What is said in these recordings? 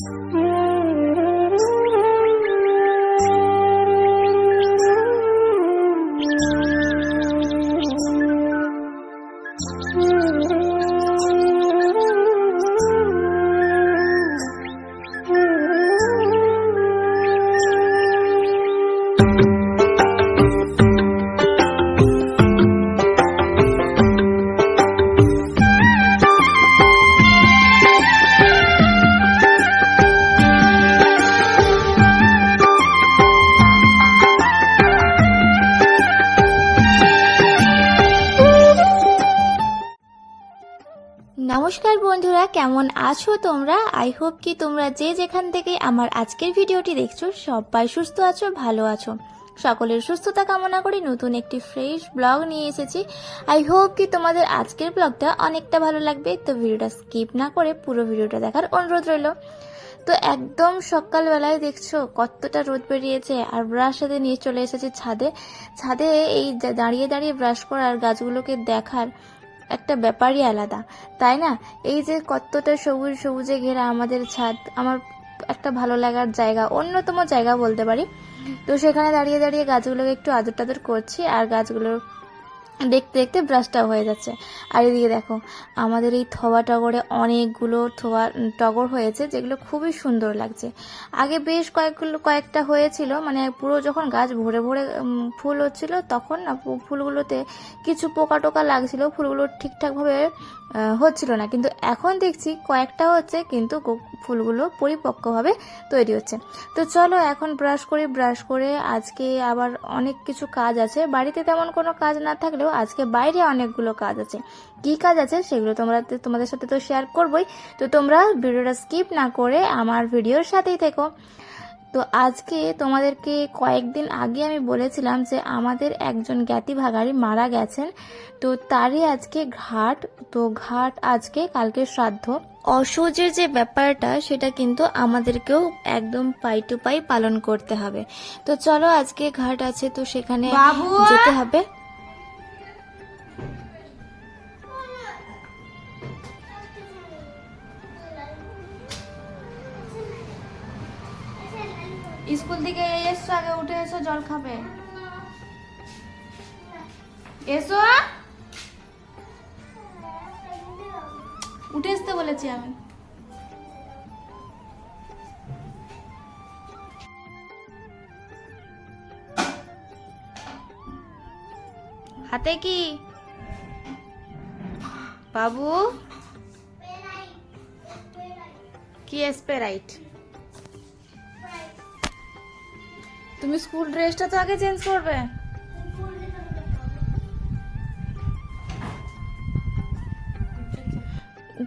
Mm-hmm. নমস্কার বন্ধুরা, কেমন আছো তোমরা? আই হোপ কি তোমরা যে যেখান থেকে আমার আজকের ভিডিওটি দেখছ, সবাই সুস্থ আছো, ভালো আছো। সকলের সুস্থতা কামনা করে নতুন একটি ফ্রেশ ব্লগ নিয়ে এসেছি। আই হোপ কি তোমাদের আজকের ব্লগটা অনেকটা ভালো লাগবে, তো ভিডিওটা স্কিপ না করে পুরো ভিডিওটা দেখার অনুরোধ রইল। তো একদম সকালবেলায় দেখছ, কতটা রোদ বেরিয়েছে, আর ব্রাশ সাথে নিয়ে চলে এসেছি ছাদে। ছাদে এই দাঁড়িয়ে দাঁড়িয়ে ব্রাশ করার গাছগুলোকে দেখার একটা ব্যাপারই আলাদা, তাই না? এই যে কতটা সবুজ সবুজে ঘেরা আমাদের ছাদ, আমার একটা ভালো লাগার জায়গা, অন্যতম জায়গা বলতে পারি। তো সেখানে দাঁড়িয়ে দাঁড়িয়ে গাছগুলোকে একটু আদর টাদর করছি, আর গাছগুলোর দেখতে দেখতে ব্রাশটাও হয়ে যাচ্ছে। আর এদিকে দেখো, আমাদের এই থোয়া টগরে অনেকগুলো থোয়া টগর হয়েছে যেগুলো খুবই সুন্দর লাগছে। আগে বেশ কয়েকগুলো, কয়েকটা হয়েছিল মানে পুরো যখন গাছ ভরে ভরে ফুল হচ্ছিল, তখন না ফুলগুলোতে কিছু পোকা টোকা লাগছিল, ফুলগুলো ঠিকঠাকভাবে হচ্ছিল না। কিন্তু এখন দেখছি কয়েকটা হচ্ছে, কিন্তু ফুলগুলো পরিপক্কভাবে তৈরি হচ্ছে। তো চলো এখন ব্রাশ করি ব্রাশ করে আজকে আবার অনেক কিছু কাজ আছে। বাড়িতে তেমন কোনো কাজ না থাকলেও আজকে বাইরে অনেকগুলো কাজ আছে। কি কাজ আছে সেগুলো তোমরা তোমাদের সাথে তো শেয়ার করবই। তো তোমরা ভিডিওটা স্কিপ না করে আমার ভিডিওর সাথেই থেকো। তো আজকে তোমাদেরকে কয়েকদিন আগে আমি বলেছিলাম যে আমাদের একজন জ্ঞাতি ভাগারি মারা গেছেন। তো তারই আজকে ঘাট। তো ঘাট আজকে কালকে শ্রাদ্ধ। অসহজের যে ব্যাপারটা সেটা কিন্তু আমাদেরকেও একদম পাই টু পাই পালন করতে হবে। তো চলো আজকে ঘাট আছে তো সেখানে যেতে হবে। স্কুল থেকে এসো, আগে উঠে এসো, জল খাবে। এসো উঠে আসতে বলেছি আমি। হাতে কি? বাবু? কি স্পেরাইট? তুমি স্কুল ড্রেসটা তো আগে চেঞ্জ করবে।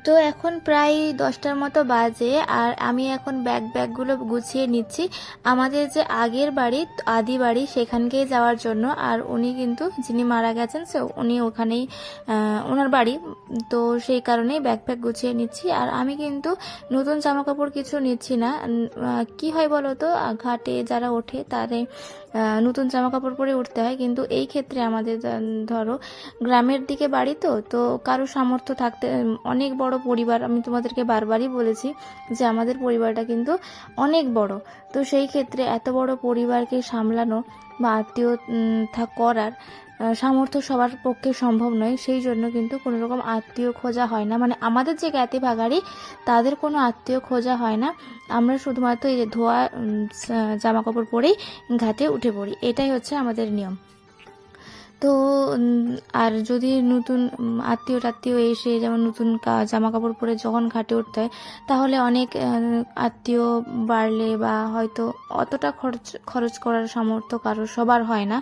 তো এখন প্রায় দশটার মতো বাজে আর আমি এখন ব্যাগ ব্যাগগুলো গুছিয়ে নিচ্ছি। আমাদের যে আগের বাড়ি, আদি বাড়ি, সেখানকেই যাওয়ার জন্য। আর উনি কিন্তু, যিনি মারা গেছেন সে উনি ওখানেই ওনার বাড়ি। তো সেই কারণেই ব্যাগ ব্যাগ গুছিয়ে নিচ্ছি। আর আমি কিন্তু নতুন জামা কাপড় কিছু নিচ্ছি না। কি হয় বলো তো? ঘাটে যারা ওঠে তাদের নতুন জামা কাপড় পরে উঠতে হয়। কিন্তু এই ক্ষেত্রে আমাদের ধরো, গ্রামের দিকে বাড়ি তো তো কারও সামর্থ্য থাকতে অনেক বড় পরিবার, আমি তোমাদেরকে বারবারই বলেছি যে আমাদের পরিবারটা কিন্তু অনেক বড়। তো সেই ক্ষেত্রে এত বড় পরিবারকে সামলানো বা আত্মীয় থাক করার সামর্থ্য সবার পক্ষে সম্ভব নয়, সেই জন্য কিন্তু কোনো রকম আত্মীয় খোঁজা হয় না। মানে আমাদের যে জ্ঞাতি ভাগাড়ি, তাদের কোনো আত্মীয় খোঁজা হয় না। আমরা শুধুমাত্র এই যে ধোয়া জামা কাপড় পরেই ঘাটে উঠে পড়ি। এটাই হচ্ছে আমাদের নিয়ম। তো আর যদি নতুন আত্মীয় টাত্মীয় এসে যেমন নতুন জামা কাপড় পরে যখন ঘাটে উঠতে হয়, তাহলে অনেক আত্মীয় বাড়লে বা হয়তো অতটা খরচ খরচ করার সামর্থ্য কারও, সবার হয় না।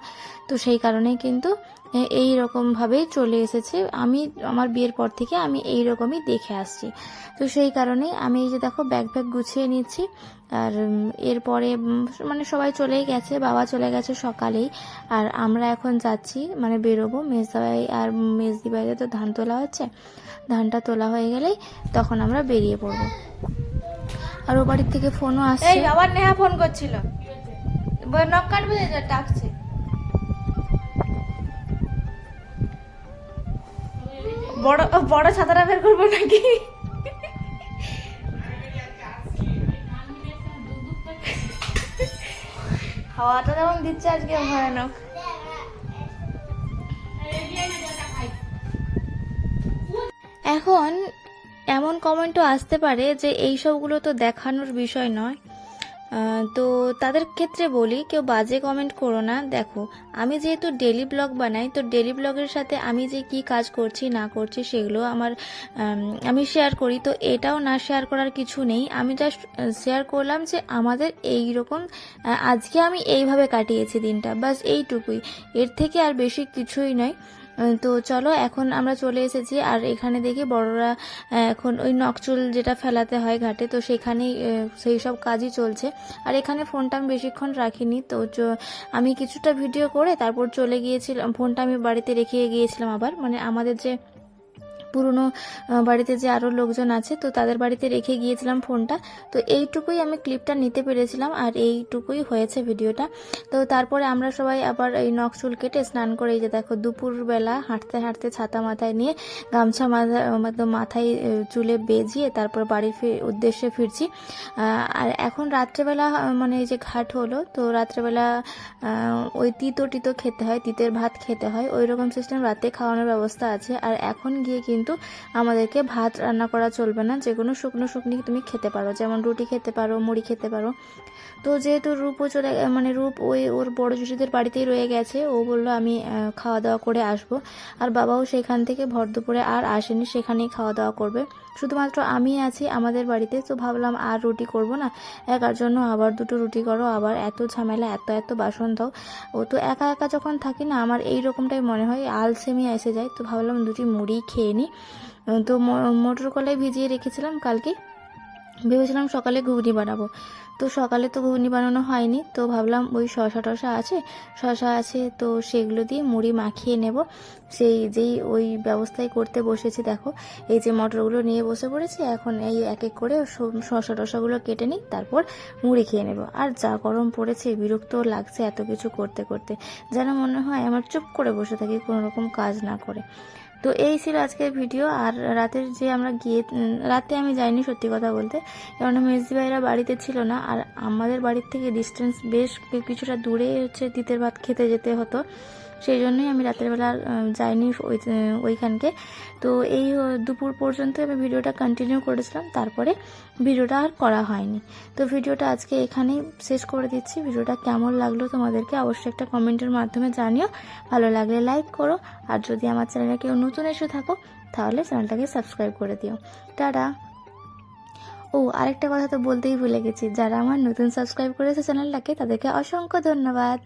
তো সেই কারণেই কিন্তু এই রকমভাবেই চলে এসেছে। আমি, আমার বিয়ের পর থেকে আমি এই রকমই দেখে আসছি। তো সেই কারণেই আমি এই যে দেখো ব্যাগ ব্যাগ গুছিয়ে নিচ্ছি। আর এরপরে মানে সবাই চলেই গেছে, বাবা চলে গেছে সকালেই। আর আমরা এখন যাচ্ছি মানে বেরোবো। মেজদাবাই আর মেজদি বাড়িতে তো ধান তোলা হচ্ছে। ধানটা তোলা হয়ে গেলেই তখন আমরা বেরিয়ে পড়ব। আর ও বাড়ির থেকে ফোনও আসছে। আবার নেহা ফোন করছিল। ব- নখ কাটবে, ডাকছে। বড় বড় ছাতাটা বের করব নাকি? হাওয়াটা যেমন দিচ্ছে আজকে ভয়ানক। এখন এমন কমেন্টও আসতে পারে যে এই সবগুলো তো দেখানোর বিষয় নয়। তো তাদের ক্ষেত্রে বলি, কেউ বাজে কমেন্ট করো না। দেখো, আমি যেহেতু ডেলি ব্লগ বানাই, তো ডেলি ব্লগের সাথে আমি যে কি কাজ করছি, না করছি, সেগুলো আমার আমি শেয়ার করি। তো এটাও না শেয়ার করার কিছু নেই। আমি জাস্ট শেয়ার করলাম যে আমাদের এই রকম আজকে আমি এইভাবে কাটিয়েছি দিনটা। বাস এইটুকুই। এর থেকে আর বেশি কিছুই নয়। তো চলো, এখন আমরা চলে এসেছি। আর এখানে দেখি বড়রা এখন ওই নকচুল যেটা ফেলাতে হয় ঘাটে, তো সেখানেই সেই সব কাজই চলছে। আর এখানে ফোনটা আমি বেশিক্ষণ রাখিনি, তো আমি কিছুটা ভিডিও করে তারপর চলে গিয়েছিলাম, ফোনটা আমি বাড়িতে রেখে গিয়েছিলাম আবার। মানে আমাদের যে পুরনো বাড়িতে যে আরও লোকজন আছে, তো তাদের বাড়িতে রেখে গিয়েছিলাম ফোনটা। তো এইটুকুই আমি ক্লিপটা নিতে পেরেছিলাম, আর এইটুকুই হয়েছে ভিডিওটা। তো তারপরে আমরা সবাই আবার এই নখ চুল কেটে স্নান করে যে দেখো, দুপুরবেলা হাঁটতে হাঁটতে ছাতা মাথায় নিয়ে গামছা মাথা মাথায় চুলে বেজিয়ে তারপর বাড়ির উদ্দেশ্যে ফিরছি। আর এখন রাত্রেবেলা মানে এই যে ঘাট হলো, তো রাত্রেবেলা ওই তিতো টিতো খেতে হয়, তিতের ভাত খেতে হয়। ওই রকম সিস্টেম রাতে খাওয়ানোর ব্যবস্থা আছে। আর এখন গিয়ে কিন্তু আমাদেরকে ভাত রান্না করা চলবে না। যে কোনো শুকনো শুকনি তুমি খেতে পারো, যেমন রুটি খেতে পারো, মুড়ি খেতে পারো। তো যেহেতু রূপও চলে মানে রূপ ওই ওর বড় জুটিদের বাড়িতেই রয়ে গেছে, ও বলল আমি খাওয়া দাওয়া করে আসব। আর বাবাও সেখান থেকে ভর দুপুরে আর আসেনি, সেখানেই খাওয়া দাওয়া করবে। শুধুমাত্র আমি আছি আমাদের বাড়িতে, তো ভাবলাম আর রুটি করব না। একার জন্য আবার দুটো রুটি করো, আবার এত ঝামেলা, এত এত বাসন দাও। ও তো একা একা যখন থাকি না, আমার এই রকমটাই মনে হয়, আলসেমি এসে যায়। তো ভাবলাম দুটি মুড়ি খেয়ে নিই তো মটর কলাই ভিজিয়ে রেখেছিলাম কালকে। ভেবেছিলাম সকালে ঘুগনি বানাবো। তো সকালে তো ঘুগনি বানানো হয়নি, তো ভাবলাম ওই শশা টশা আছে শশা আছে তো সেগুলো দিয়ে মুড়ি মাখিয়ে নেব। সেই যেই ওই ব্যবস্থাই করতে বসেছি, দেখো, এই যে মটরগুলো নিয়ে বসে পড়েছি, এখন এই এক এক করে শশা টশাগুলো কেটে নিই, তারপর মুড়ি খেয়ে নেব। আর যা গরম পড়েছে, বিরক্ত লাগছে এত কিছু করতে করতে, যেন মনে হয় আমার চুপ করে বসে থাকি, কোনো রকম কাজ না করে। তো এই ছিল আজকের ভিডিও। আর রাতের যে আমরা গিয়ে রাতে আমি যাইনি সত্যি কথা বলতে, কারণ মেজদি ভাইরা বাড়িতে ছিল না। আর আমাদের বাড়ির থেকে ডিস্টেন্স বেশ কিছুটা দূরে হচ্ছে তিতের ভাত খেতে যেতে হতো। সেই জন্যই আমি রাতের বেলা যাইনি ওই ওইখানকে। তো এই দুপুর পর্যন্ত আমি ভিডিওটা কন্টিনিউ করেছিলাম, তারপরে ভিডিওটা আর করা হয়নি। তো ভিডিওটা আজকে এখানেই শেষ করে দিচ্ছি। ভিডিওটা কেমন লাগল তোমাদেরকে অবশ্যই একটা কমেন্টের মাধ্যমে জানিও। ভালো লাগলে লাইক করো, আর যদি আমার চ্যানেলে কেউ নতুন এসে থাকো, তাহলে চ্যানেলটাকে সাবস্ক্রাইব করে দিও। টাটা! ও, আরেকটা কথা তো বলতেই ভুলে গেছি। যারা আমার নতুন সাবস্ক্রাইব করেছে চ্যানেলটাকে, তাদেরকে অসংখ্য ধন্যবাদ।